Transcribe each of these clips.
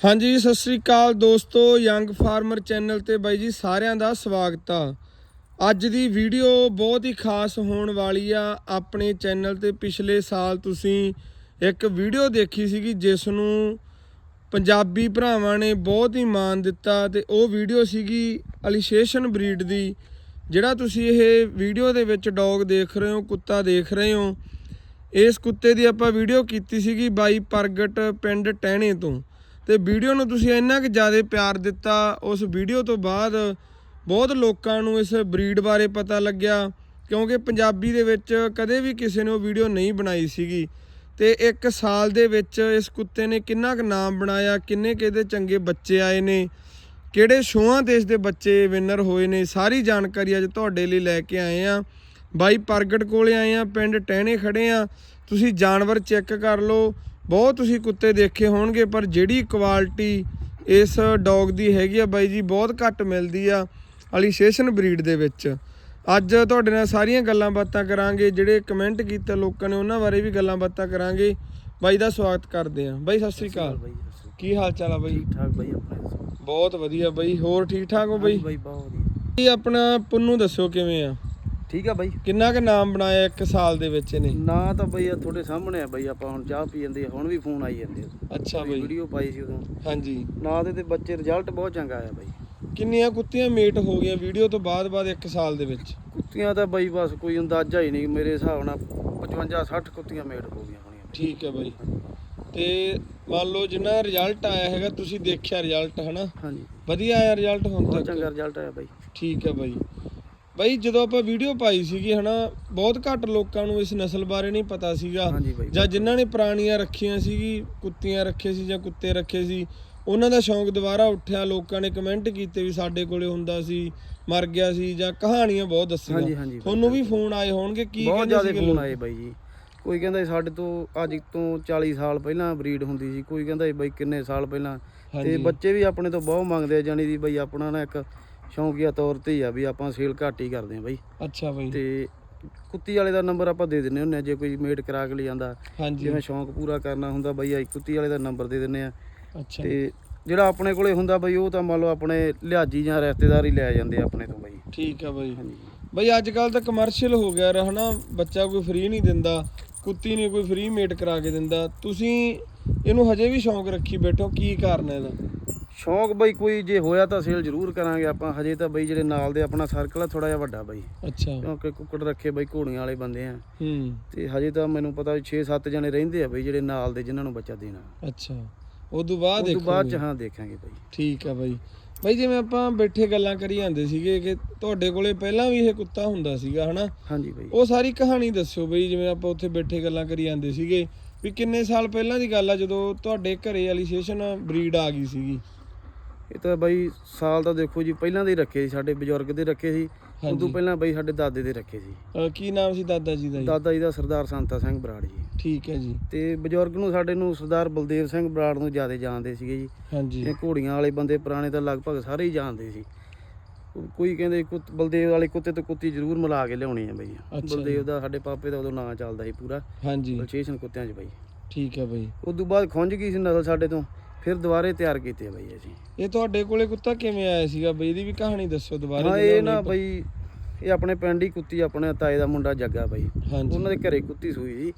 ਹਾਂਜੀ, ਸਤਿ ਸ੍ਰੀ ਅਕਾਲ ਦੋਸਤੋ young farmer channel ਤੇ ਬਾਈ ਜੀ ਸਾਰਿਆਂ ਦਾ ਸਵਾਗਤ ਆ। ਅੱਜ ਦੀ ਵੀਡੀਓ ਬਹੁਤ ਹੀ ਖਾਸ ਹੋਣ ਵਾਲੀ ਆ। ਆਪਣੇ ਚੈਨਲ ਤੇ ਪਿਛਲੇ ਸਾਲ ਤੁਸੀਂ ਇੱਕ ਵੀਡੀਓ ਦੇਖੀ ਸੀਗੀ, ਜਿਸ ਨੂੰ ਪੰਜਾਬੀ ਭਰਾਵਾਂ ਨੇ ਬਹੁਤ ਹੀ ਮਾਣ ਦਿੱਤਾ ਤੇ ਉਹ ਵੀਡੀਓ ਸੀਗੀ ਅਲੀਸ਼ੇਸ਼ਨ ਬਰੀਡ ਦੀ, ਜਿਹੜਾ ਤੁਸੀਂ ਇਹ ਵੀਡੀਓ ਦੇ ਵਿੱਚ ਡੌਗ ਦੇਖ ਰਹੇ ਹੋ, ਕੁੱਤਾ ਦੇਖ ਰਹੇ ਹੋ। ਇਸ ਕੁੱਤੇ ਦੀ ਆਪਾਂ ਵੀਡੀਓ ਕੀਤੀ ਸੀਗੀ ਬਾਈ ਪ੍ਰਗਟ ਪਿੰਡ ਟਹਿਣੇ ਤੋਂ। ਤੇ ਵੀਡੀਓ ਨੂੰ ਤੁਸੀਂ ਇੰਨਾ ਕਿ ਜ਼ਿਆਦਾ ਪਿਆਰ ਦਿੱਤਾ, ਉਸ ਵੀਡੀਓ ਤੋਂ ਬਾਅਦ ਬਹੁਤ ਲੋਕਾਂ ਨੂੰ ਇਸ ਬਰੀਡ ਬਾਰੇ ਪਤਾ ਲੱਗਿਆ, ਕਿਉਂਕਿ ਪੰਜਾਬੀ ਦੇ ਵਿੱਚ ਕਦੇ ਵੀ ਕਿਸੇ ਨੇ ਉਹ ਵੀਡੀਓ ਨਹੀਂ ਬਣਾਈ ਸੀਗੀ। ਤੇ ਇੱਕ ਸਾਲ ਦੇ ਵਿੱਚ ਇਸ ਕੁੱਤੇ ਨੇ ਕਿੰਨਾ ਕੁ ਨਾਮ ਬਣਾਇਆ, ਕਿੰਨੇ ਕਿਹਦੇ ਚੰਗੇ ਬੱਚੇ ਆਏ ਨੇ, ਕਿਹੜੇ ਸ਼ੋਆਂ ਤੇ ਇਸ ਦੇ ਬੱਚੇ ਵਿਨਰ ਹੋਏ ਨੇ, ਸਾਰੀ ਜਾਣਕਾਰੀ ਅੱਜ ਤੁਹਾਡੇ ਲਈ ਲੈ ਕੇ ਆਏ ਆ ਬਾਈ ਪ੍ਰਗਟ ਕੋਲੇ ਆਏ ਆ ਪਿੰਡ ਟਹਿਣੇ ਖੜੇ ਆ ਤੁਸੀਂ ਜਾਨਵਰ ਚੈੱਕ ਕਰ ਲਓ ਬਹੁਤ ਤੁਸੀਂ ਕੁੱਤੇ ਦੇਖੇ ਹੋਣਗੇ ਪਰ ਜਿਹੜੀ ਕੁਆਲਿਟੀ ਇਸ ਡੌਗ ਦੀ ਹੈਗੀ ਆ ਬਾਈ ਜੀ ਬਹੁਤ ਘੱਟ ਮਿਲਦੀ ਆ ਅਲੀਸ਼ੇਸ਼ਨ ਬਰੀਡ ਦੇ ਵਿੱਚ। ਅੱਜ ਤੁਹਾਡੇ ਨਾਲ ਸਾਰੀਆਂ ਗੱਲਾਂ ਬਾਤਾਂ ਕਰਾਂਗੇ ਜਿਹੜੇ ਕਮੈਂਟ ਕੀਤੇ ਲੋਕਾਂ ਨੇ ਉਹਨਾਂ ਬਾਰੇ ਵੀ ਗੱਲਾਂ ਬਾਤਾਂ ਕਰਾਂਗੇ। ਬਾਈ ਦਾ ਸਵਾਗਤ ਕਰਦੇ ਆ। ਬਾਈ ਸਤਿ ਸ੍ਰੀ ਅਕਾਲ। ਕੀ ਹਾਲ ਚਾਲ ਆ ਬਾਈ। ਠੀਕ ਠਾਕ ਬਾਈ ਆਪਣੇ ਬਹੁਤ ਵਧੀਆ ਬਾਈ। ਹੋਰ ਠੀਕ ਠਾਕ ਹੋ ਬਾਈ? ਬਾਈ ਬਹੁਤ ਵਧੀਆ। ਇਹ ਆਪਣਾ ਪੁੰਨੂ ਦੱਸੋ ਕਿਵੇਂ ਆ? ਠੀਕ ਆ ਬਾਈ। ਕਿੰਨਾ ਕੁ ਨਾਮ ਬਣਾਇਆ ਇੱਕ ਸਾਲ ਦੇ ਵਿੱਚ ਇਹਨੇ? ਨਾ ਤਾਂ ਬਾਈ ਆ ਤੁਹਾਡੇ ਸਾਹਮਣੇ ਆ ਬਾਈ ਆਪਾਂ ਹੁਣ ਚਾਹ ਪੀ ਜਾਂਦੇ ਆ, ਹੁਣ ਵੀ ਫੋਨ ਆਈ ਜਾਂਦੇ ਆ। ਅੱਛਾ ਬਾਈ ਵੀਡੀਓ ਪਾਈ ਸੀ ਉਦੋਂ। ਹਾਂਜੀ। ਨਾ ਦੇ ਤੇ ਬੱਚੇ ਰਿਜ਼ਲਟ ਬਹੁਤ ਚੰਗਾ ਆਇਆ ਬਾਈ। ਕਿੰਨੀਆਂ ਕੁੱਤੀਆਂ ਮੇਟ ਹੋ ਗਈਆਂ ਵੀਡੀਓ ਤੋਂ ਬਾਅਦ ਬਾਅਦ ਇੱਕ ਸਾਲ ਦੇ ਵਿੱਚ? ਕੁੱਤੀਆਂ ਤਾਂ ਬਾਈ ਬਸ ਕੋਈ ਅੰਦਾਜ਼ਾ ਹੀ ਨਹੀਂ ਮੇਰੇ ਹਿਸਾਬ ਨਾਲ 55 60 ਕੁੱਤੀਆਂ ਮੇਡ ਹੋ ਗਈਆਂ ਹੋਣੀਆਂ ਠੀਕ ਹੈ ਬਾਈ। ਤੇ ਮੰਨ ਲਓ ਜਿੰਨਾ ਰਿਜ਼ਲਟ ਆਇਆ ਹੈਗਾ ਤੁਸੀਂ ਦੇਖਿਆ ਰਿਜ਼ਲਟ ਹਨਾ? ਹਾਂਜੀ। ਵਧੀਆ ਆਇਆ ਰਿਜ਼ਲਟ ਹੁਣ ਬਹੁਤ ਤੱਕ? ਚੰਗਾ ਰਿਜ਼ਲਟ ਆਇਆ ਬਾਈ। ਠੀਕ ਹੈ ਬਾਈ। ਬਾਈ ਜਦੋਂ ਆਪਾਂ ਵੀਡੀਓ ਪਾਈ ਸੀਗੀ ਹਨਾ ਬਹੁਤ ਘੱਟ ਲੋਕਾਂ ਨੂੰ ਇਸ ਨਸਲ ਬਾਰੇ ਨਹੀਂ ਪਤਾ ਸੀਗਾ ਹਾਂਜੀ ਬਾਈ ਜਾਂ ਜਿਨ੍ਹਾਂ ਨੇ ਪੁਰਾਣੀਆਂ ਰੱਖੀਆਂ ਸੀਗੀ ਕੁੱਤੀਆਂ ਰੱਖੇ ਸੀ ਜਾਂ ਕੁੱਤੇ ਰੱਖੇ ਸੀ ਉਹਨਾਂ ਦਾ ਸ਼ੌਂਕ ਦੁਬਾਰਾ ਉੱਠਿਆ ਲੋਕਾਂ ਨੇ ਕਮੈਂਟ ਕੀਤੇ ਵੀ ਸਾਡੇ ਕੋਲੇ ਹੁੰਦਾ ਸੀ ਮਰ ਗਿਆ ਸੀ ਜਾਂ ਕਹਾਣੀਆਂ ਬਹੁਤ ਦੱਸੀਆਂ ਹਾਂਜੀ ਹਾਂਜੀ ਬਾਈ। ਤੁਹਾਨੂੰ ਵੀ ਫੋਨ ਆਏ ਹੋਣਗੇ ਕੀ ਬਹੁਤ ਕਹਿੰਦੇ ਜ਼ਿਆਦਾ ਸੀਗੇ ਫੋਨ ਲੋਕ? ਆਏ ਬਾਈ ਜੀ ਕੋਈ ਕਹਿੰਦਾ ਸੀ ਸਾਡੇ ਤੋਂ ਅੱਜ ਤੋਂ 40 ਸਾਲ ਪਹਿਲਾਂ ਬਰੀਡ ਹੁੰਦੀ ਸੀ ਕੋਈ ਕਹਿੰਦਾ ਸੀ ਬਾਈ ਕਿੰਨੇ ਸਾਲ ਪਹਿਲਾਂ ਤੇ ਹਾਂਜੀ। ਬੱਚੇ ਵੀ ਆਪਣੇ ਤੋਂ ਬਹੁਤ ਮੰਗਦੇ ਆ ਜਾਨੀ ਦੀ ਬਾਈ ਆਪਣਾ ਨਾ ਇੱਕ ਸ਼ੌਂਕੀਆ ਤੌਰ ਤੇ ਹੀ ਆ ਵੀ ਆਪਾਂ ਸੇਲ ਘੱਟ ਹੀ ਕਰਦੇ ਆ ਬਾਈ। ਅੱਛਾ ਬਾਈ। ਤੇ ਕੁੱਤੀ ਵਾਲੇ ਦਾ ਨੰਬਰ ਆਪਾਂ ਦੇ ਦਿੰਨੇ ਹੁੰਨੇ ਆ ਜੇ ਕੋਈ ਮੇਡ ਕਰਾ ਕੇ ਲੈ ਜਾਂਦਾ ਜਿਵੇਂ ਸ਼ੌਂਕ ਪੂਰਾ ਕਰਨਾ ਹੁੰਦਾ ਬਾਈ ਆਈ ਕੁੱਤੀ ਵਾਲੇ ਦਾ ਨੰਬਰ ਦੇ ਦਿੰਨੇ ਆ ਅੱਛਾ। ਤੇ ਜਿਹੜਾ ਆਪਣੇ ਕੋਲੇ ਹੁੰਦਾ ਬਾਈ ਉਹ ਤਾਂ ਮੰਨ ਲਓ ਆਪਣੇ ਲਿਹਾਜੀ ਜਾਂ ਰਿਸ਼ਤੇਦਾਰ ਹੀ ਲੈ ਜਾਂਦੇ ਆ ਆਪਣੇ ਤੋਂ ਬਾਈ। ਠੀਕ ਹੈ ਬਾਈ। ਹਾਂਜੀ। ਬਈ ਅੱਜ ਕੱਲ ਤਾਂ ਕਮਰਸ਼ੀਅਲ ਹੋ ਗਿਆ ਰ ਹਨਾ? ਬੱਚਾ ਕੋਈ ਫ੍ਰੀ ਨਹੀਂ ਦਿੰਦਾ। ਕੁੱਤੀ ਨਹੀਂ ਕੋਈ ਫ੍ਰੀ ਮੇਟ ਕਰਾ ਕੇ ਦਿੰਦਾ। ਤੁਸੀਂ ਇਹਨੂੰ ਹਜੇ ਵੀ ਸ਼ੌਂਕ ਰੱਖੀ ਬੈਠੋ ਕੀ ਕਾਰਨ ਹੈ ਇਹਦਾ? ਸ਼ੌਂਕ ਬਾਈ ਕੋਈ ਜੇ ਹੋਇਆ ਤਾਂ ਸੇਲ ਜ਼ਰੂਰ ਕਰਾਂਗੇ ਆਪਾਂ। ਹਜੇ ਤਾਂ ਬਾਈ ਜਿਹੜੇ ਨਾਲ ਦੇ ਆਪਣਾ ਸਰਕਲ ਆ ਥੋੜਾ ਜਿਹਾ ਵੱਡਾ ਬਾਈ। ਅੱਛਾ। ਕਿਉਂਕਿ ਕੁੱਕੜ ਰੱਖੇ ਬਾਈ ਘੋੜੀਆਂ ਵਾਲੇ ਬੰਦੇ ਆ। ਹੂੰ। ਤੇ ਹਜੇ ਤਾਂ ਮੈਨੂੰ ਪਤਾ 6-7 ਜਣੇ ਰਹਿੰਦੇ ਆ ਬਾਈ ਜਿਹੜੇ ਨਾਲ ਦੇ ਜਿਨ੍ਹਾਂ ਨੂੰ ਬੱਚਾ ਦੇਣਾ। ਅੱਛਾ। ਉਦੋਂ ਬਾਅਦ ਉਸ ਤੋਂ ਬਾਅਦ ਚ ਹਾਂ ਦੇਖਾਂਗੇ ਬਾਈ। ਠੀਕ ਆ ਬਾਈ। ਬਾਈ ਜਿਵੇਂ ਆਪਾਂ ਬੈਠੇ ਗੱਲਾਂ ਕਰੀ ਜਾਂਦੇ ਸੀਗੇ ਕਿ ਤੁਹਾਡੇ ਕੋਲੇ ਪਹਿਲਾਂ ਵੀ ਇਹ ਕੁੱਤਾ ਹੁੰਦਾ ਸੀਗਾ ਹਨਾ? ਹਾਂਜੀ ਬਾਈ। ਉਹ ਸਾਰੀ ਕਹਾਣੀ ਦੱਸਿਓ ਬਈ ਜਿਵੇਂ ਆਪਾਂ ਉੱਥੇ ਬੈਠੇ ਗੱਲਾਂ ਕਰੀ ਜਾਂਦੇ ਸੀਗੇ ਵੀ ਕਿੰਨੇ ਸਾਲ ਪਹਿਲਾਂ ਦੀ ਗੱਲ ਆ ਜਦੋਂ ਤੁਹਾਡੇ ਘਰੇ ਵਾਲੀ ਸੇਸ਼ਨ ਬਰੀਡ ਆ ਗਈ ਸੀਗੀ? ਇਹ ਤਾਂ ਬਾਈ ਸਾਲ ਤਾਂ ਦੇਖੋ ਜੀ ਪਹਿਲਾਂ ਦੇ ਹੀ ਰੱਖੇ ਸੀ ਸਾਡੇ ਬਜ਼ੁਰਗ ਦੇ ਰੱਖੇ ਸੀ। ਹਾਂਜੀ। ਉਦੋਂ ਪਹਿਲਾਂ ਬਾਈ ਸਾਡੇ ਦਾਦੇ ਦੇ ਰੱਖੇ ਸੀ। ਅਹ ਕੀ ਨਾਮ ਸੀ ਦਾਦਾ ਜੀ ਦਾ ਜੀ? ਦਾਦਾ ਜੀ ਦਾ ਸਰਦਾਰ ਸੰਤਾ ਸਿੰਘ ਬਰਾੜ ਜੀ। ਠੀਕ ਹੈ ਜੀ। ਤੇ ਬਜ਼ੁਰਗ ਨੂੰ ਸਾਡੇ ਨੂੰ ਸਰਦਾਰ ਬਲਦੇਵ ਸਿੰਘ ਬਰਾੜ ਨੂੰ ਜ਼ਿਆਦਾ ਜਾਣਦੇ ਸੀਗੇ ਜੀ। ਹਾਂਜੀ। ਇਹ ਘੋੜੀਆਂ ਵਾਲੇ ਬੰਦੇ ਪੁਰਾਣੇ ਤਾਂ ਲਗਭਗ ਸਾਰੇ ਹੀ ਜਾਣਦੇ ਸੀ। ਕੋ- ਕੋਈ ਕਹਿੰਦੇ ਕੁੱਤ ਬਲਦੇਵ ਵਾਲੇ ਕੁੱਤੇ ਤੇ ਕੁੱਤੀ ਜ਼ਰੂਰ ਮਿਲਾ ਕੇ ਲਿਆਉਣੀ ਆ ਬਈ। ਬਲਦੇਵ ਦਾ ਸਾਡੇ ਪਾਪੇ ਦਾ ਉਦੋਂ ਨਾਂ ਚੱਲਦਾ ਸੀ ਪੂਰਾ। ਹਾਂਜੀ। ਬਲਚੇਸ਼ਨ ਕੁੱਤਿਆਂ 'ਚ ਬਈ। ਠੀਕ ਹੈ ਬਈ। ਉਦੋਂ ਬਾਅਦ ਖੁੰਝ ਗਈ ਸੀ ਨਸਲ ਸਾਡੇ ਤੋਂ। ਫਿਰ ਦੁਬਾਰੇ ਤਿਆਰ ਕੀਤੇ ਬਈ ਅਸੀਂ ਇਹ ਤੁਹਾਡੇ ਕੋਲੇ ਕੁੱਤਾ ਕਿਵੇਂ ਆਇਆ ਸੀਗਾ ਬਈ? ਇਹਦੀ ਵੀ ਕਹਾਣੀ ਦੱਸੋ ਦੁਬਾਰਾ ਹਾਂ ਇਹ ਨੂੰ ਬਈ ਇਹ ਆਪਣੇ ਪਿੰਡ ਹੀ ਕੁੱਤੀ ਆਪਣੇ ਤਾਏ ਦਾ ਮੁੰਡਾ ਜੱਗਾ ਬਈ। ਉਹਨਾਂ ਦੇ ਘਰੇ ਕੁੱਤੀ ਸੂਈ ਸੀ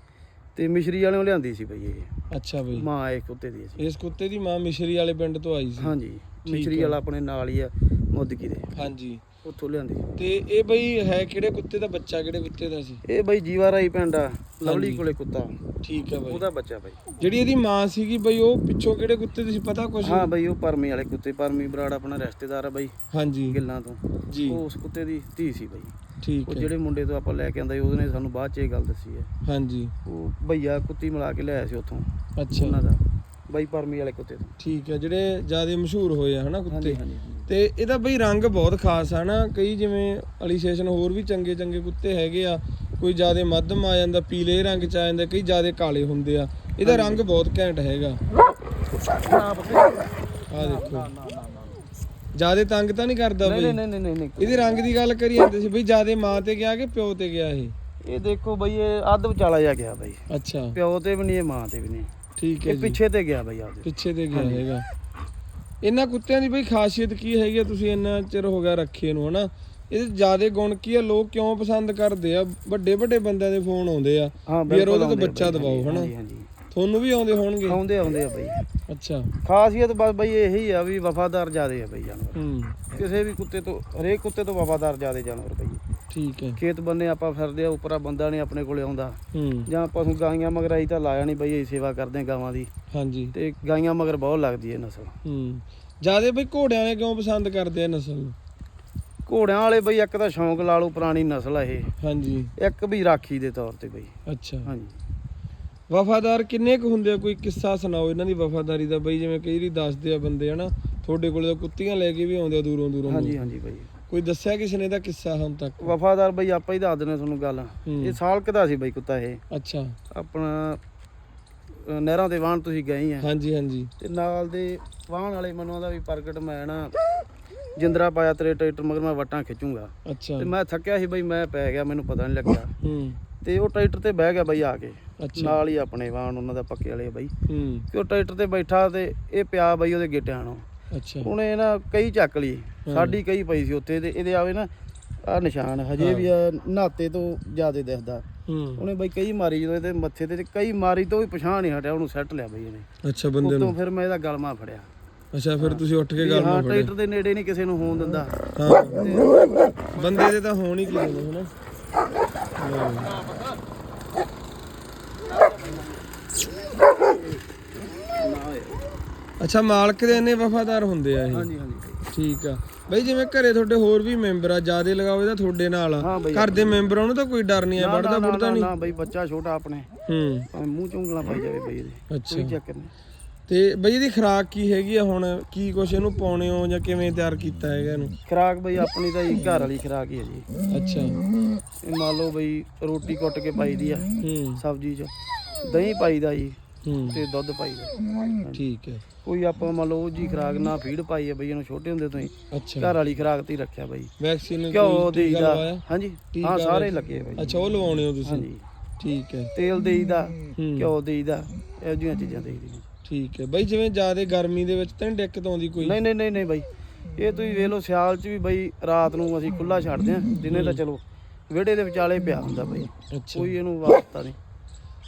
ਤੇ ਮਿਸ਼ਰੀ ਵਾਲਿਆਂ ਲਿਆਂਦੀ ਸੀ ਬਈ ਇਹ। ਅੱਛਾ ਬਈ। ਮਾਂ ਇਹ ਕੁੱਤੇ ਦੀ ਸੀ ਇਸ ਕੁੱਤੇ ਦੀ ਮਾਂ ਮਿਸ਼ਰੀ ਵਾਲੇ ਪਿੰਡ ਤੋਂ ਆਈ ਸੀ। ਹਾਂਜੀ ਮਿਸ਼ਰੀ। ਵਾਲਾ ਆਪਣੇ ਨਾਲ ਹੀ ਆ ਮੁੱਦਕੀ ਦੇ। ਹਾਂਜੀ। ਉੱਥੋਂ ਲਿਆਂਦੀ। ਤੇ ਇਹ ਬਈ ਹੈ ਕਿਹੜੇ ਕੁੱਤੇ ਦਾ ਬੱਚਾ ਕਿਹੜੇ ਕੁੱਤੇ ਦਾ ਸੀ? ਇਹ ਬਈ ਜੀਵਾਰਾਈ ਪਿੰਡ ਆ ਲਵਲੀ। ਕੋਲੇ ਕੁੱਤਾ। ਠੀਕ ਹੈ ਬਈ। ਉਹਦਾ ਬੱਚਾ ਬਈ। ਜਿਹੜੀ ਇਹਦੀ ਮਾਂ ਸੀਗੀ ਬਈ ਉਹ ਪਿੱਛੋਂ ਕਿਹੜੇ ਕੁੱਤੇ ਦੀ ਸੀ ਪਤਾ ਕੁਛ? ਹਾਂ ਬਈ ਉਹ ਪਰਮੀ ਵਾਲੇ ਕੁੱਤੇ ਪਰਮੀ ਬਰਾੜ ਆਪਣਾ ਰਿਸ਼ਤੇਦਾਰ ਆ ਬਈ ਹਾਂਜੀ। ਗਿੱਲਾਂ ਤੋਂ। ਜੀ। ਉਹ ਉਸ ਕੁੱਤੇ ਦੀ ਧੀ ਸੀ ਬਈ। ਠੀਕ ਉਹ ਹੈ। ਜਿਹੜੇ ਮੁੰਡੇ ਤੋਂ ਆਪਾਂ ਲੈ ਕੇ ਆਂਦਾ ਸੀ ਉਹਨੇ ਸਾਨੂੰ ਬਾਅਦ ਚ ਇਹ ਗੱਲ ਦੱਸੀ ਹੈ। ਹਾਂਜੀ। ਉਹ ਭਈਆ ਕੁੱਤੀ ਮਿਲਾ ਕੇ ਲਿਆਇਆ ਸੀ ਉੱਥੋਂ ਅੱਛਾ। ਉਹਨਾਂ ਦਾ। ਬਈ ਪਰਮੀ ਵਾਲੇ ਕੁੱਤੇ ਤੋਂ। ਠੀਕ ਹੈ ਜਿਹੜੇ ਜ਼ਿਆਦਾ ਮਸ਼ਹੂਰ ਹੋਏ ਆ ਹਨਾ ਕੁੱਤੇ? ਹਾਂਜੀ ਹਾਂਜੀ। ਤੇ ਇਹਦਾ ਬਈ ਰੰਗ ਬਹੁਤ ਖਾਸ ਆ ਨਾ ਕਈ ਜਿਵੇਂ ਅਲੀਸ਼ੇਸ਼ਨ ਹੋਰ ਵੀ ਚੰਗੇ ਚੰਗੇ ਕੁੱਤੇ ਹੈਗੇ ਆ ਕੋਈ ਜ਼ਿਆਦਾ ਮੱਧਮ ਆ ਜਾਂਦਾ ਪੀਲੇ ਰੰਗ ਚ ਆ ਜਾਂਦਾ ਕਈ ਜ਼ਿਆਦਾ ਕਾਲੇ ਹੁੰਦੇ ਆ। ਇਹਦਾ ਰੰਗ ਬਹੁਤ ਘੈਂਟ ਹੈਗਾ। ਆ ਦੇਖੋ। ਜ਼ਿਆਦਾ ਤੰਗ ਤਾਂ ਨਹੀਂ ਕਰਦਾ ਬਈ? ਨਹੀਂ ਨਹੀਂ ਨਹੀਂ ਨਹੀਂ। ਇਹਦੇ ਰੰਗ ਦੀ ਗੱਲ ਕਰੀ ਜਾਂਦੇ ਸੀ ਬਈ ਜ਼ਿਆਦਾ ਮਾਂ ਤੇ ਗਿਆ ਕਿ ਪਿਓ ਤੇ ਗਿਆ ਇਹ? ਇਹ ਦੇਖੋ ਬਈ ਇਹ ਅੱਧ ਵਿਚਾਲਾ ਜਾ ਗਿਆ ਬਈ। ਅੱਛਾ। ਪਿਓ ਤੇ ਵੀ ਨਹੀਂ ਇਹ ਮਾਂ ਤੇ ਵੀ ਨਹੀਂ। ਠੀਕ ਹੈ ਜੀ। ਪਿੱਛੇ ਤੇ ਗਿਆ ਬਈ ਆਪਦੇ। ਪਿੱਛੇ ਤੇ ਗਿਆ ਹੈਗਾ। ਇਹਨਾਂ ਕੁੱਤਿਆਂ ਦੀ ਬਈ ਖਾਸੀਅਤ ਕੀ ਹੈਗੀ ਆ? ਤੁਸੀਂ ਇੰਨਾ ਚਿਰ ਹੋ ਗਿਆ ਰੱਖੇ ਨੂੰ ਹਨਾ? ਇਹਦੇ ਜਿਆਦੇ ਗੁਣ ਕੀ ਆ? ਲੋਕ ਕਿਉਂ ਪਸੰਦ ਕਰਦੇ ਆ? ਵੱਡੇ ਵੱਡੇ ਬੰਦਿਆਂ ਦੇ ਫੋਨ ਆਉਂਦੇ ਆ ਵੀ ਯਾਰ ਉਹਦੇ ਤੋਂ ਬੱਚਾ ਦਵਾਓ ਹਨਾ? ਤੁਹਾਨੂੰ ਵੀ ਆਉਂਦੇ ਹੋਣਗੇ? ਆਉਂਦੇ ਆਉਂਦੇ ਆ ਬਈ। ਅੱਛਾ। ਖਾਸੀਅਤ ਬਸ ਬਈ ਇਹੀ ਆ ਵੀ ਵਫਾਦਾਰ ਜ਼ਿਆਦੇ ਆ ਬਈ ਜਾਨਵਰ। ਹੂੰ। ਕਿਸੇ ਵੀ ਕੁੱਤੇ ਤੋਂ ਹਰੇਕ ਕੁੱਤੇ ਤੋਂ ਵਫਾਦਾਰ ਜ਼ਿਆਦੇ ਜਾਨਵਰ ਬਈ। ਠੀਕ ਹੈ। ਖੇਤ ਬੰਨੇ ਆਪਾਂ ਫਿਰਦੇ ਆ ਉੱਪਰਾ ਬੰਦਾ ਨਹੀਂ ਆਪਣੇ ਕੋਲੇ ਆਉਂਦਾ। ਹੂੰ। ਜਾਂ ਪਸ਼ੂ ਗਾਈਆਂ ਮਗਰ ਆਈ ਤਾਂ ਲਾਇਆ ਨਹੀਂ ਬਈ ਅਸੀਂ ਸੇਵਾ ਕਰਦੇ ਆ ਗਾਵਾਂ ਦੀ। ਹਾਂਜੀ। ਤੇ ਗਾਈਆਂ ਮਗਰ ਬਹੁਤ ਲੱਗਦੀ ਹੈ ਨਸਲ। ਹੂੰ। ਜਿਆਦੇ ਬਈ ਘੋੜਿਆਂ ਨੇ ਕਿਉਂ ਪਸੰਦ ਕਰਦੇ ਆ ਨਸਲ? ਨੂੰ ਘੋੜਿਆਂ ਵਾਲੇ ਬਈ ਇੱਕ ਤਾਂ ਸ਼ੌਂਕ ਲਾ ਲਓ ਪੁਰਾਣੀ ਨਸਲ ਆ ਇਹ। ਹਾਂਜੀ। ਇੱਕ ਵੀ ਰਾਖੀ ਦੇ ਤੌਰ ਤੇ ਬਈ। ਅੱਛਾ। ਹਾਂਜੀ। ਵਫਾਦਾਰ ਕਿੰਨੇ ਕੁ ਹੁੰਦੇ ਆ? ਕੋਈ ਕਿੱਸਾ ਸੁਣਾਓ ਇਹਨਾਂ ਦੀ ਵਫਾਦਾਰੀ ਦਾ ਬਈ ਜਿਵੇਂ ਕਈ ਵਾਰੀ ਦੱਸਦੇ ਆ ਬੰਦੇ ਹਨਾ? ਤੁਹਾਡੇ ਕੋਲੇ ਤਾਂ ਕੁੱਤੀਆਂ ਲੈ ਕੇ ਵੀ ਆਉਂਦੇ ਆ ਦੂਰੋਂ ਦੂਰੋਂ ਹਾਂਜੀ ਹਾਂਜੀ ਬਈ। ਕੋਈ ਦੱਸਿਆ ਕਿਸੇ ਨੇ ਦਾ ਕਿੱਸਾ ਹੁਣ ਤੱਕ? ਵਫਾਦਾਰ ਬਈ ਆਪਾਂ ਹੀ ਦੱਸ ਦਿੰਦੇ ਤੁਹਾਨੂੰ ਗੱਲ। ਹੂੰ। ਇਹ ਸਾਲ ਕਦਾ ਸੀ ਬਈ ਕੁੱਤਾ ਇਹ। ਅੱਛਾ। ਆਪਣਾ ਅ, ਨਹਿਰਾਂ ਦੇ ਵਾਹਣ ਤੁਸੀਂ ਗਏ ਆ। ਹਾਂਜੀ ਹਾਂਜੀ। ਤੇ ਨਾਲ ਦੇ ਵਾਹਣ ਵਾਲੇ ਮੈਨੂੰ ਦਾ ਵੀ ਪ੍ਰਗਟ ਮੈਂ ਨਾ ਜਿੰਦਰਾ ਪਾਇਆ ਤੇਰੇ ਟਰੈਕਟਰ ਮਗਰ ਮੈਂ ਵਟਾਂ ਖਿੱਚੂੰਗਾ। ਅੱਛਾ। ਤੇ ਮੈਂ ਥੱਕਿਆ ਸੀ ਬਈ ਮੈਂ ਪੈ ਗਿਆ ਮੈਨੂੰ ਪਤਾ ਨਹੀਂ ਲੱਗਿਆ। ਹੂੰ। ਤੇ ਉਹ ਟਰੈਕਟਰ ਤੇ ਬਹਿ ਗਿਆ ਬਈ ਆ ਕੇ। ਅੱਛਾ। ਨਾਲ ਹੀ ਆਪਣੇ ਵਾਹਣ ਉਹਨਾਂ ਦਾ ਪੱਕੇ ਵਾਲੇ ਆ ਬਈ। ਹੂੰ। ਤੇ ਉਹ ਟਰੈਕਟਰ ਤੇ ਬੈਠਾ ਤੇ ਇਹ ਪਿਆ ਬਈ ਉਹਦੇ ਗਿੱਟਿਆਂ ਨੂੰ ਅੱਛਾ। ਉਹਨੇ ਨਾ ਕਈ ਚੱਕ ਲਈ ਸਾਡੀ ਕਈ ਪਈ ਸੀ ਉੱਥੇ ਤੇ ਇਹਦੇ ਆਵੇ ਨਾ ਆ ਨਿਸ਼ਾਨ ਹਜੇ ਵੀ ਆ ਨਹਾਤੇ ਤੋਂ ਜ਼ਿਆਦਾ ਦਿਖਦਾ। ਉਹਨੇ ਬਈ ਕਈ ਮਾਰੀ ਜਦੋਂ ਇਹਦੇ ਮੱਥੇ ਤੇ ਕਈ ਮਾਰੀ ਤੋਂ ਵੀ ਪਛਾਣ ਨਹੀਂ ਹਟਿਆ ਉਹਨੂੰ ਸੱਟ ਲਿਆ ਬਈ ਇਹਨੇ। ਅੱਛਾ ਬੰਦੇ ਉਤੋਂ ਨੂੰ ਫਿਰ ਮੈਂ ਇਹਦਾ ਗਲਮਾ ਫੜਿਆ। ਅੱਛਾ ਫਿਰ ਤੁਸੀਂ ਉੱਠ ਕੇ ਵੀ ਗੱਲ ਹਾਂ ਨਾ ਫੜਿਆ। ਟਰੈਕਟਰ ਦੇ ਨੇੜੇ ਨਹੀਂ ਕਿਸੇ ਨੂੰ ਹੋਣ ਦਿੰਦਾ। ਬੰਦੇ ਦੇ ਤਾਂ ਹੋਣ ਹੀ ਕੀ ਦੇਣਾ ਹਨਾ? ਹਾਂ। ਅੱਛਾ ਮਾਲਕ ਦੇ ਇੰਨੇ ਵਫਾਦਾਰ ਹੁੰਦੇ ਆ ਇਹ। ਹਾਂਜੀ ਹਾਂਜੀ। ਠੀਕ ਆ। ਬਈ ਜਿਵੇਂ ਘਰੇ ਤੁਹਾਡੇ ਹੋਰ ਵੀ ਮੈਂਬਰ ਆ ਜਿਆਦੇ ਲਗਾਓ ਇਹਦਾ ਤੁਹਾਡੇ ਨਾਲ ਆ। ਹਾਂ ਬਈ ਘਰ ਦੇ ਮੈਂਬਰਾਂ ਨੂੰ ਤਾਂ ਕੋਈ ਡਰ ਨਹੀਂ ਆ ਨਾ, ਵੜਦਾ ਨਾ, ਵੜਦਾ ਨਾ, ਨਹੀਂ। ਨਾ ਬਈ ਬੱਚਾ ਛੋਟਾ ਆਪਣੇ। ਹੂੰ। ਭਾਵੇਂ ਮੂੰਹ ਚੁੰਗਲਾਂ ਪਾਈ ਜਾਵੇ ਬਈ ਇਹਦੇ। ਕੋਈ ਅੱਛਾ। ਚੱਕਰ ਨਹੀਂ। ਤੇ ਬਈ ਇਹਦੀ ਖੁਰਾਕ ਕੀ ਹੈਗੀ ਆ ਹੁਣ? ਕੀ ਕੁਛ ਇਹਨੂੰ ਪਾਉਣੇ ਹੋ ਜਾਂ ਕਿਵੇਂ ਤਿਆਰ ਕੀਤਾ ਹੈਗਾ ਇਹਨੂੰ? ਖਰਾਕ ਬਈ ਆਪਣੀ ਤਾਂ ਜੀ ਘਰ ਵਾਲੀ ਖਰਾਕ ਹੀ ਹੈ ਜੀ। ਅੱਛਾ। ਇਹ ਮੰਨ ਲਓ ਬਈ ਰੋਟੀ ਕੁੱਟ ਕੇ ਪਾਈ ਦੀ ਆ ਹੂੰ। ਸਬਜ਼ੀ 'ਚ। ਦਹੀਂ ਪਾਈਦਾ ਜੀ। ਹੂੰ। ਤੇ ਦੁੱਧ ਪਾਈਦਾ ਠੀਕ ਹੈ। ਕੋਈ ਆਪਾਂ ਮੰਨ ਲਓ ਉਹ ਜੀ ਖਰਾਕ ਨਾ ਫੀਡ ਪਾਈ ਹੈ ਬਈ ਇਹਨੂੰ ਛੋਟੇ ਹੁੰਦੇ ਤੋਂ ਹੀ। ਅੱਛਾ। ਘਰ ਵਾਲੀ ਖਰਾਕ ਤੇ ਹੀ ਰੱਖਿਆ ਬਈ। ਵੈਕਸੀਨ ਘਿਓ ਕੋਈ ਟੀਕਾ ਦੇਈਦਾ ਲਵਾਇਆ? ਹਾਂਜੀ ਟੀਕਾ ਹਾਂ ਸਾਰੇ ਵੈਕਸੀਨ। ਲੱਗੇ ਬਈ। ਅੱਛਾ ਉਹ ਲਵਾਉਣੇ ਹੋ ਤੁਸੀਂ? ਹਾਂਜੀ। ਠੀਕ ਹੈ। ਤੇਲ ਦੇਈਦਾ ਹੂੰ। ਘਿਓ ਦੇਈਦਾ ਇਹੋ ਜਿਹੀਆਂ ਚੀਜ਼ਾਂ ਦੇਈਦੀਆਂ ਠੀਕ ਹੈ। ਬਈ ਜਿਵੇਂ ਜ਼ਿਆਦਾ ਗਰਮੀ ਦੇ ਵਿੱਚ ਤਾਂ ਨੀ ਦਿੱਕਤ ਆਉਂਦੀ ਕੋਈ? ਨਹੀਂ ਨਹੀਂ ਨਹੀਂ ਨਹੀਂ ਬਈ। ਇਹ ਤੁਸੀਂ ਵੇਖ ਲਓ ਸਿਆਲ 'ਚ ਵੀ ਬਈ ਰਾਤ ਨੂੰ ਅਸੀਂ ਖੁੱਲਾ ਛੱਡਦੇ ਆ ਦਿਨੇ ਤਾਂ ਚਲੋ ਵਿਹੜੇ ਦੇ ਵਿਚਾਲੇ ਪਿਆ ਹੁੰਦਾ ਬਈ। ਅੱਛਾ। ਕੋਈ ਇਹਨੂੰ ਵਾਸਤਾ ਨਹੀਂ।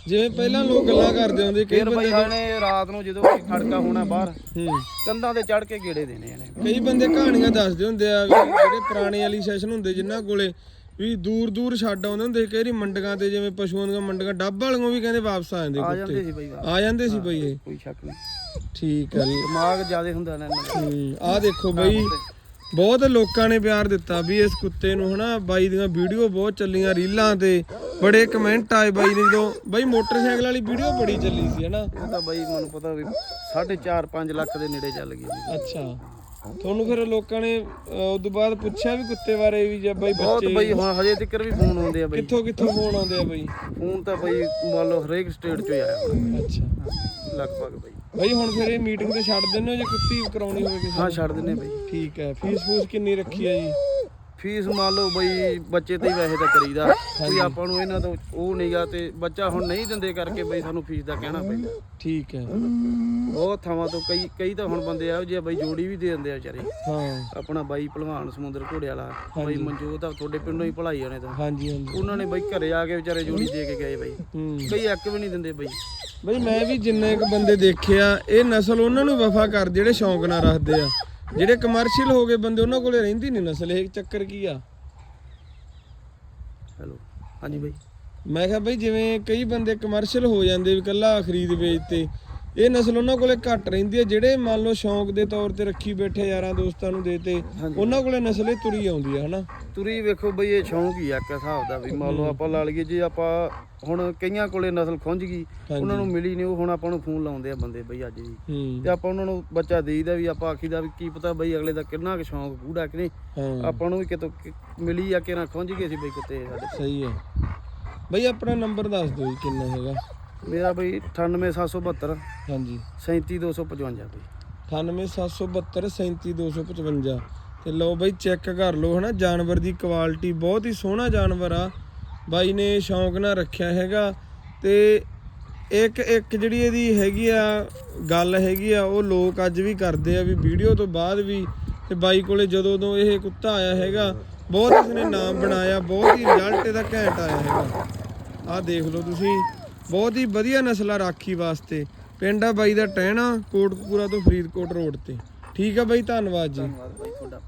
ਜਿਵੇਂ ਪਹਿਲਾਂ ਲੋਕ ਗੱਲਾਂ ਕਰਦੇ ਹੁੰਦੇ ਕਈ ਫਿਰ ਬਈ ਇਹਨੇ ਰਾਤ ਨੂੰ ਜਦੋਂ ਕੋਈ ਖੜਕਾ ਹੋਣਾ ਬਾਹਰ ਹੂੰ। ਕੰਧਾਂ ਤੇ ਚੜ ਕੇ ਗੇੜੇ ਦੇਣੇ ਇਹਨੇ। ਕਈ ਬੰਦੇ ਕਹਾਣੀਆਂ ਦੱਸਦੇ ਹੁੰਦੇ ਆ ਵੀ ਜਿਹੜੇ ਪੁਰਾਣੇ ਵਾਲੀ ਸੈਸ਼ਨ ਹੁੰਦੇ ਜਿਨ੍ਹਾਂ ਕੋਲੇ ਵੀ ਦੂਰ ਦੂਰ ਛੱਡ ਆਉਂਦੇ ਹੁੰਦੇ ਕਈ ਵਾਰੀ ਮੰਡੀਆਂ ਤੇ ਜਿਵੇਂ ਪਸ਼ੂਆਂ ਦੀਆਂ ਮੰਡੀਆਂ ਡੱਬ ਵਾਲੀਆਂ ਵੀ ਕਹਿੰਦੇ ਵਾਪਸ ਆ ਜਾਂਦੇ ਆ ਜਾਂਦੇ ਕੁੱਤੇ ਸੀ ਬਈ ਵਾਹ, ਆ ਜਾਂਦੇ ਸੀ ਬਈ ਇਹ। ਕੋਈ ਸ਼ੱਕ ਨਹੀਂ। ਠੀਕ ਹੈ ਦਿਮਾਗ ਜ਼ਿਆਦਾ ਹੁੰਦਾ ਨਾ ਇਹਨਾਂ ਦਾ। ਹੂੰ ਆਹ ਦੇਖੋ ਬਈ ਬਹੁਤ ਲੋਕਾਂ ਨੇ ਪਿਆਰ ਦਿੱਤਾ ਵੀ ਇਸ ਕੁੱਤੇ ਨੂੰ ਹਨਾ ਬਾਈ ਦੀਆਂ ਵੀਡੀਓ ਬਹੁਤ ਚੱਲੀਆਂ ਰੀਲਾਂ ਤੇ ਬੜੇ ਕਮੈਂਟ ਆਏ ਬਾਈ ਨੇ ਜਦੋਂ। ਬਾਈ ਮੋਟਰਸਾਈਕਲ ਵਾਲੀ ਵੀਡੀਓ ਬੜੀ ਚੱਲੀ ਸੀ ਹਨਾ? ਇਹ ਤਾਂ ਬਈ ਮੈਨੂੰ ਪਤਾ ਵੀ 4.5 5 ਲੱਖ ਦੇ ਨੇੜੇ ਚੱਲ ਗਈ ਸੀ। ਅੱਛਾ। ਤੁਹਾਨੂੰ ਫਿਰ ਲੋਕਾਂ ਨੇ ਉਸ ਤੋਂ ਬਾਅਦ ਪੁੱਛਿਆ ਵੀ ਕੁੱਤੇ ਬਾਰੇ ਵੀ ਜਾਂ ਬਾਈ ਬਹੁਤ ਬੱਚੇ? ਬਈ ਹੁਣ ਹਜੇ ਤੱਕ ਵੀ ਫੋਨ ਆਉਂਦੇ ਆ ਬਈ। ਕਿੱਥੋਂ ਕਿੱਥੋਂ ਫੋਨ ਆਉਂਦੇ ਆ ਬਾਈ? ਫੋਨ ਤਾਂ ਬਈ ਮੰਨ ਲਓ ਹਰੇਕ ਸਟੇਟ 'ਚੋਂ ਹੀ ਆਇਆ ਹੋਣਾ ਅੱਛਾ। ਲਗਭਗ ਬਈ। ਬਾਈ ਹੁਣ ਫਿਰ ਇਹ ਮੀਟਿੰਗ ਤੇ ਛੱਡ ਦਿੰਦੇ ਹੋ ਜੇ ਕੁੱਤੀ ਕਰਾਉਣੀ ਹੋਵੇ ਕਿਸੇ ਹਾਂ? ਛੱਡ ਦਿੰਨੇ ਬਈ। ਠੀਕ ਹੈ। ਫੀਸ ਫੂਸ ਕਿੰਨੀ ਰੱਖੀ ਹੈ ਜੀ? ਫੀਸ ਮੰਨ ਲਓ ਬਈ ਬੱਚੇ ਤੇ ਹੀ ਵੈਸੇ ਤਾਂ ਕਰੀਦਾ। ਕੋਈ ਆਪਾਂ ਨੂੰ ਇਹਨਾਂ ਤੋਂ ਉਹ ਨਹੀਂਗਾ ਤੇ ਬੱਚਾ ਹੁਣ ਨਹੀਂ ਦਿੰਦੇ ਕਰਕੇ ਬਈ ਸਾਨੂੰ ਫੀਸ ਦਾ ਕਹਿਣਾ ਪੈਂਦਾ। ਠੀਕ ਹੈ। ਬਹੁਤ ਥਾਵਾਂ ਤੋਂ ਕਈ ਕਈ ਤਾਂ ਹੁਣ ਬੰਦੇ ਆ ਜੇ ਬਈ ਜੋੜੀ ਵੀ ਦੇ ਦਿੰਦੇ ਆ ਵਿਚਾਰੇ। ਹਾਂ। ਆਪਣਾ ਬਾਈ ਭਲਵਾਨ ਸਮੁੰਦਰ ਘੋੜੇ ਵਾਲਾ ਬਾਈ ਮਨਜੋਤ ਆ ਤੁਹਾਡੇ ਪਿੰਡੋਂ ਹੀ ਭਲਾਈ ਜਾਣੇ ਤੋਂ। ਹਾਂਜੀ ਹਾਂਜੀ। ਉਹਨਾਂ ਨੇ ਬਈ ਘਰੇ ਆ ਕੇ ਵਿਚਾਰੇ ਜੋੜੀ ਦੇ ਕੇ ਗਏ ਬਈ। ਕਈ ਇੱਕ ਵੀ ਨਹੀਂ ਦਿੰਦੇ ਬਈ। ਬਈ ਮੈਂ ਵੀ ਜਿੰਨੇ ਕੁ ਬੰਦੇ ਦੇਖਿਆ ਇਹ ਨਸਲ ਉਹਨਾਂ ਨੂੰ ਵਫਾ ਕਰ ਜਿਹੜੇ ਸ਼ੌਂਕ ਨਾਲ ਰੱਖਦੇ ਆ। ਜਿਹੜੇ ਕਮਰਸ਼ੀਅਲ ਹੋ ਗਏ ਬੰਦੇ ਉਹਨਾਂ ਕੋਲੇ ਰਹਿੰਦੀ ਨਹੀਂ ਨਸਲ ਇਹ ਚੱਕਰ ਕੀ ਆ? ਹੈਲੋ ਹਾਂਜੀ ਬਈ। ਮੈਂ ਕਿਹਾ ਬਈ ਜਿਵੇਂ ਕਈ ਬੰਦੇ ਕਮਰਸ਼ੀਅਲ ਹੋ ਜਾਂਦੇ ਵੀ ਕੱਲਾ ਖਰੀਦ ਵੇਚ ਤੇ ਇਹ ਨਸਲ ਉਹਨਾਂ ਕੋਲੇ ਘੱਟ ਰਹਿੰਦੀ ਹੈ ਜਿਹੜੇ ਮੰਨ ਲਓ ਸ਼ੌਂਕ ਦੇ ਤੌਰ ਤੇ ਰੱਖੀ ਬੈਠੇ ਯਾਰਾਂ ਦੋਸਤਾਂ ਨੂੰ ਦੇਤੇ। ਉਹਨਾਂ ਕੋਲੇ ਨਸਲ ਇਹ ਤੁਰੀ ਆਉਂਦੀ ਹੈ ਹਨਾ? ਤੁਰੀ ਵੇਖੋ ਬਈ ਇਹ ਸ਼ੌਂਕ ਹੀ ਆ ਇੱਕ ਹਿਸਾਬ ਦਾ ਵੀ ਮੰਨ ਲਓ ਆਪਾਂ ਲਾ ਲਈਏ ਜੇ ਆਪਾਂ ਹੁਣ ਕਈਆਂ ਕੋਲੇ ਨਸਲ ਖੁੰਝ ਗਈ ਉਹਨਾਂ ਨੂੰ ਮਿਲੀ ਨਹੀਂ ਉਹ ਹੁਣ ਆਪਾਂ ਨੂੰ ਫੋਨ ਲਾਉਂਦੇ ਆ ਬੰਦੇ ਬਈ ਅੱਜ ਵੀ। ਤੇ ਆਪਾਂ ਉਹਨਾਂ ਨੂੰ ਬੱਚਾ ਦੇਈਦਾ ਵੀ ਆਪਾਂ ਆਖੀਦਾ ਵੀ ਕੀ ਪਤਾ ਬਈ ਅਗਲੇ ਦਾ ਕਿੰਨਾ ਕੁ ਸ਼ੌਂਕ ਗੂੜਾ ਕਿ ਨਹੀਂ। ਆਪਾਂ ਨੂੰ ਵੀ ਕਿਤੋਂ ਮਿਲੀ ਆ ਕਿ ਨਾ ਖੁੰਝ ਗਏ ਸੀ ਬਈ ਕੁੱਤੇ ਸਾਡੇ। ਸਹੀ ਹੈ। ਬਈ ਆਪਣਾ ਨੰਬਰ ਦੱਸ ਦਿਓ ਜੀ ਕਿੰਨਾ ਹੈਗਾ। ਮੇਰਾ ਬਈ 98772 ਹਾਂਜੀ। 37255 ਬਈ। 98772 37255 ਤੇ ਲਓ ਬਾਈ ਚੈੱਕ ਕਰ ਲਓ ਹਨਾ ਜਾਨਵਰ ਦੀ ਕੁਆਲਿਟੀ ਬਹੁਤ ਹੀ ਸੋਹਣਾ ਜਾਨਵਰ ਆ। ਬਾਈ ਨੇ ਸ਼ੌਂਕ ਨਾਲ ਰੱਖਿਆ ਹੈਗਾ। ਤੇ ਇੱਕ ਇੱਕ ਜਿਹੜੀ ਇਹਦੀ ਹੈਗੀ ਆ ਗੱਲ ਹੈਗੀ ਆ ਉਹ ਲੋਕ ਅੱਜ ਵੀ ਕਰਦੇ ਆ ਵੀ ਵੀਡੀਓ ਤੋਂ ਬਾਅਦ ਵੀ। ਤੇ ਬਾਈ ਕੋਲੇ ਜਦੋਂ ਤੋਂ ਇਹ ਕੁੱਤਾ ਆਇਆ ਹੈਗਾ ਬਹੁਤ ਇਸਨੇ ਨਾਮ ਬਣਾਇਆ ਬਹੁਤ ਹੀ ਰਿਜ਼ਲਟ ਇਹਦਾ ਘੈਂਟ ਆਇਆ ਹੈਗਾ। ਆਹ ਦੇਖ ਲਓ ਤੁਸੀਂ। ਬਹੁਤ ਹੀ ਵਧੀਆ ਨਸਲਾ ਰਾਖੀ ਵਾਸਤੇ। ਪਿੰਡ ਆ ਬਾਈ ਦਾ ਟਹਿਣਾ, ਕੋਟਕਪੂਰਾ ਤੋਂ ਫਰੀਦਕੋਟ ਰੋਡ ਤੇ। ਠੀਕ ਆ ਬਾਈ, ਧੰਨਵਾਦ ਜੀ। ਧੰਨਵਾਦ ਬਾਈ ਤੁਹਾਡਾ।